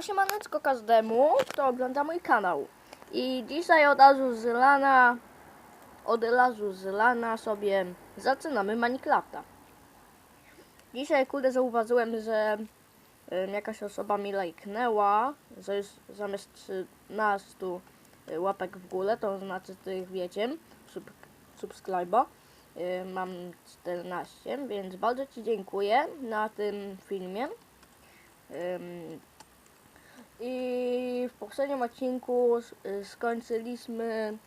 Osiemaneczko każdemu, kto ogląda mój kanał. I dzisiaj od razu z rana, od razu z rana sobie zaczynamy Minecrafta. Dzisiaj kurde zauważyłem, że jakaś osoba mi lajknęła, że już zamiast 13 łapek w górę, to znaczy tych wiecie, sub, subskryba, y, mam 14, więc bardzo Ci dziękuję na tym filmie. I w poprzednim odcinku y, skończyliśmy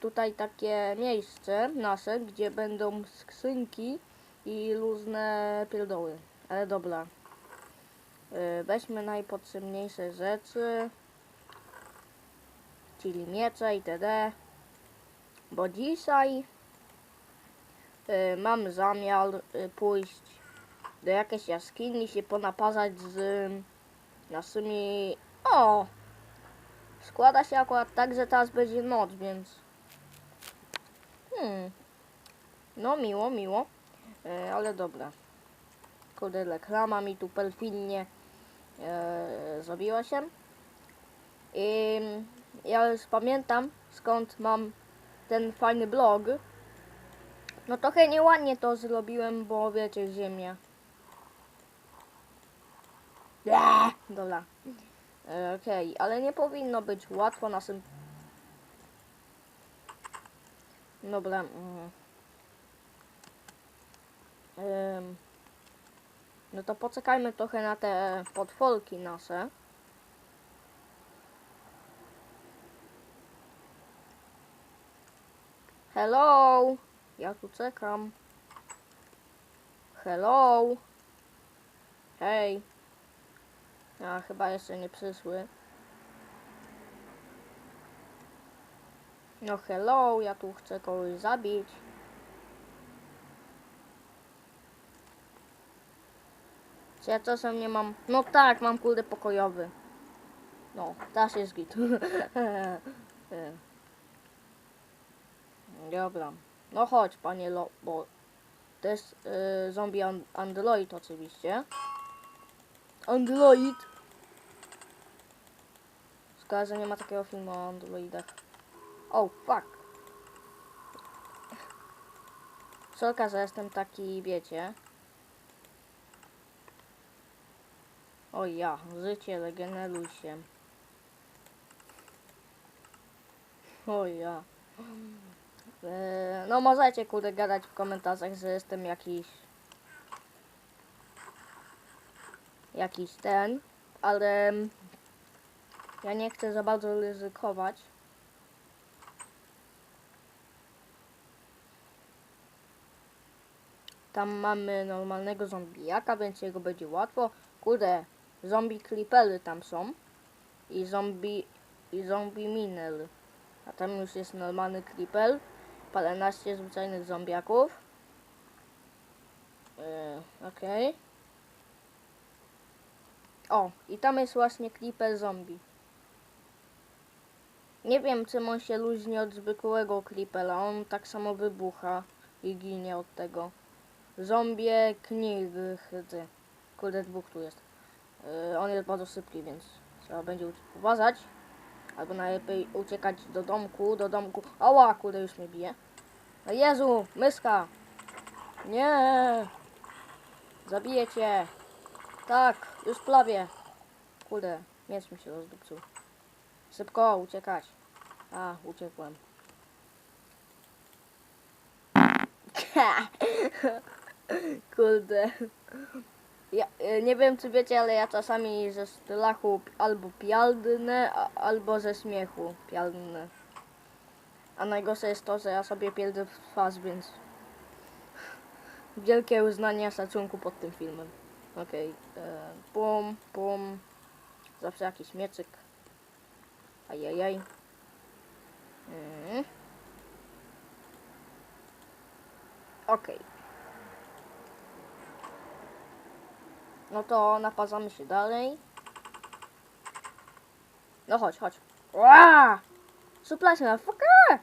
tutaj takie miejsce nasze, gdzie będą skrzynki i różne pierdoły. Ale dobra. Y, Weźmy najpotrzebniejsze rzeczy. Czyli miecze itd. Bo dzisiaj y, mam zamiar pójść do jakiejś jaskini się ponaparzać z naszymi... O! Składa się akurat tak, że teraz będzie noc, więc... Hmm. No miło, miło. E, ale dobra. Kurde, reklama mi tu perfidnie e, zrobiła się. I ja już pamiętam skąd mam ten fajny blog. No trochę nieładnie to zrobiłem, bo wiecie, ziemia. Dobra. E, Okej, ale nie powinno być łatwo na tym. Dobra. mm. No to poczekajmy trochę na te potworki nasze. Hello! Ja tu czekam. Hello! Hej! A, chyba jeszcze nie przyszły. No hello, ja tu chcę kogoś zabić. Czy ja czasem nie mam... No tak, mam kurde pokojowy. No, teraz jest git. Dobra. No chodź, panie lo... bo... To jest y, zombie an android oczywiście. Android. Szkoda, że nie ma takiego filmu o androidach. Oh, fuck. Sorka, że jestem taki, wiecie. O ja, życie, regeneruj się. O ja. Eee, no możecie kurde gadać w komentarzach, że jestem jakiś jakiś ten, ale ja nie chcę za bardzo ryzykować. Tam mamy normalnego zombijaka, więc jego będzie łatwo. Kurde, zombie creepery tam są. I zombie, i zombie miner. A tam już jest normalny creeper. Paręnaście zwyczajnych zombiaków. Yy, Okej. O, i tam jest właśnie creeper zombie. Nie wiem, czym on się różni od zwykłego creepera. On tak samo wybucha i ginie od tego. Zombie knigdy. Kurde, dwóch tu jest. Yy, on jest bardzo szybki, więc trzeba będzie uważać. Albo najlepiej uciekać do domku, do domku. Ała, kurde, już mnie bije. No Jezu, myska! Nie! Zabiję cię! Tak, już prawie. Kurde, miecz mi się rozdupczył. Szybko, uciekać. A, uciekłem. Kurde. Ja, e, nie wiem czy wiecie, ale ja czasami ze strachu albo pialdnę, albo ze śmiechu pialdnę. A najgorsze jest to, że ja sobie pierdę w twarz, więc wielkie uznanie szacunku pod tym filmem. Okej, e, pum, pum. Zawsze jakiś mieczyk. Ajajaj. Mm. Okej. No to naparzamy się dalej. No chodź, chodź. Ła! Suplasy fucker!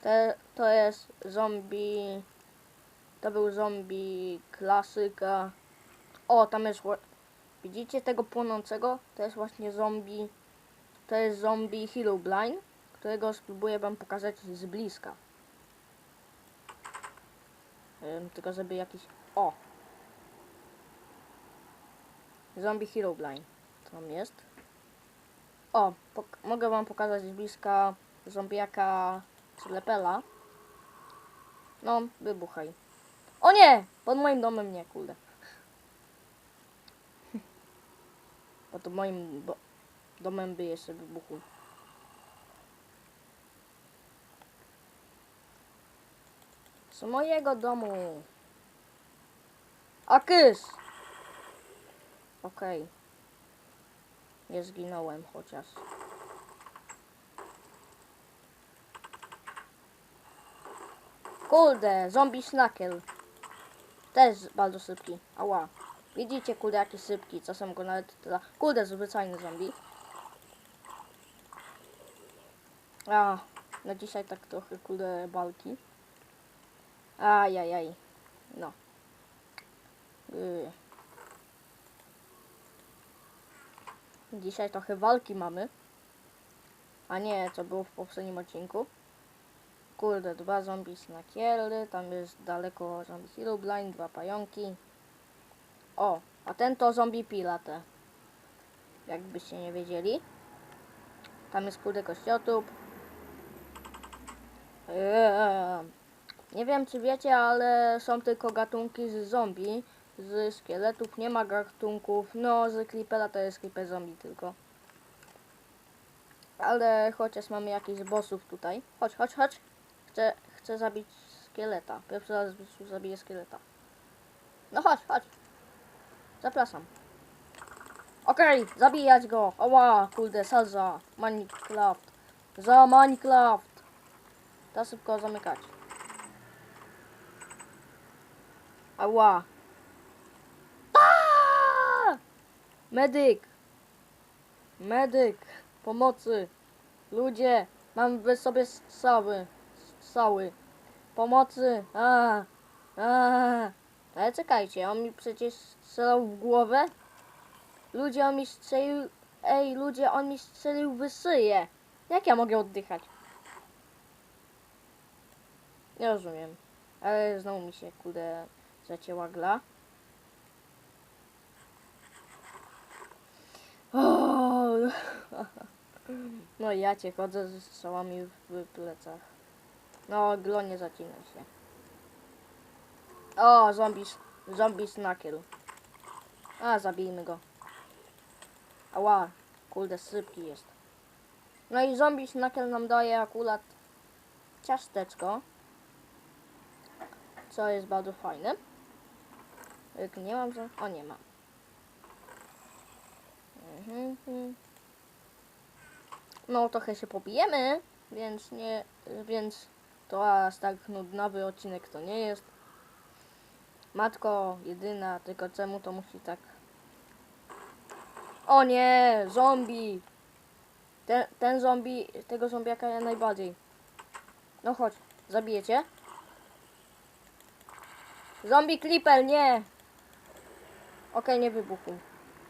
Te, to jest zombie. To był zombie klasyka. O, tam jest. Widzicie tego płonącego? To jest właśnie zombie. To jest zombie Herobrine, którego spróbuję wam pokazać z bliska. Ym, tylko żeby jakiś... O! Zombie Herobrine. Tam jest. O, mogę wam pokazać z bliska zombiaka Lepela. No, wybuchaj. O nie! Pod moim domem nie, kurde. Pod moim domem by jeszcze wybuchł. Z mojego domu. A kys! Okej. Nie zginąłem chociaż. Kurde, zombie snakel. Też bardzo szybki. Ała. Widzicie, kurde, jaki szybki. Czasem go nawet tyle. Kurde, zwyczajny zombie. A, na dzisiaj tak trochę, kurde, balki. Ajajaj. No. Yy. Dzisiaj trochę walki mamy. A nie, co było w poprzednim odcinku. Kurde, dwa zombie snakiery, tam jest daleko zombie Herobrine, dwa pająki. O, a ten to zombie pilate. Jakbyście nie wiedzieli. Tam jest kurde kościotrup. Eee, nie wiem czy wiecie, ale są tylko gatunki z zombie. Z szkieletów nie ma gatunków. No, z creepera to jest creeper zombie tylko. Ale chociaż mamy jakichś bossów tutaj. Chodź, chodź, chodź. Chcę, chcę zabić szkieleta. Pierwszy raz zabiję szkieleta. No chodź, chodź. Zapraszam. Okej, zabijać go. Oła, kurde, salza. Minecraft. Za Minecraft. To szybko zamykać. Ała. Medyk. Medyk. Pomocy. Ludzie. Mam w sobie strzały. Strzały. Pomocy. A. A. Ale czekajcie, on mi przecież strzelał w głowę. Ludzie, on mi strzelił... Ej, ludzie, on mi strzelił w szyję. Jak ja mogę oddychać? Nie rozumiem. Ale znowu mi się, kurde, zacięła gla. O, No ja cię chodzę ze strzałami w plecach. No, glo nie zacina się. O, zombie, zombie snakiel. A, zabijmy go. Ała, kurde, sypki jest. No i zombie snakiel nam daje akurat ciasteczko. Co jest bardzo fajne. Jak nie mam, że... O, nie mam. Mhm, mhm. No, trochę się pobijemy, więc nie... Więc to aż tak nudnowy odcinek to nie jest. Matko jedyna, tylko czemu to musi tak... O nie, zombie! Ten, ten zombie, tego zombiaka ja najbardziej. No chodź, zabijecie? Zombie Clipper, nie! Okej, nie wybuchł.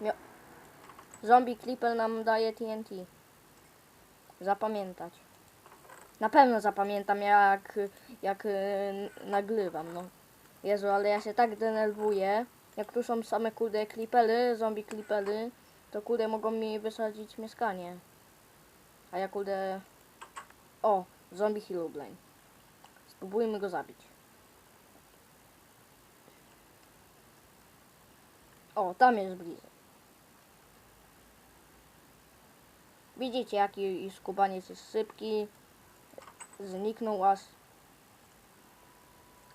Mio Zombie Clipper nam daje TNT. Zapamiętać. Na pewno zapamiętam jak, jak y, nagrywam, no. Jezu, ale ja się tak denerwuję. Jak tu są same kurde klipery, zombie klipery, to kurde mogą mi wysadzić mieszkanie. A ja kurde... O, zombie Herobrine. Spróbujmy go zabić. O, tam jest bliżej. Widzicie jaki skubaniec jest szybki. Zniknął aż.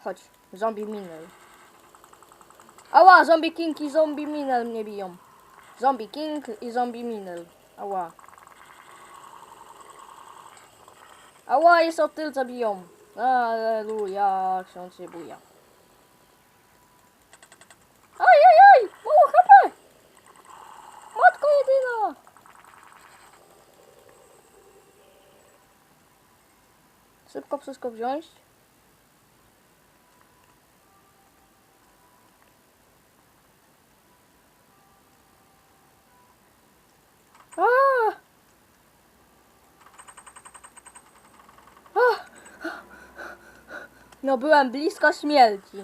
Chodź, zombie minel. Ała, zombie king i zombie minel mnie biją. Zombie king i zombie minel. Ała. Ała, jest od tył zabiją. Aleluja, ksiądz się buja. Aj, aj, aj! Mało HP! Matko jedyna! Szybko wszystko wziąć. No byłem blisko śmierci.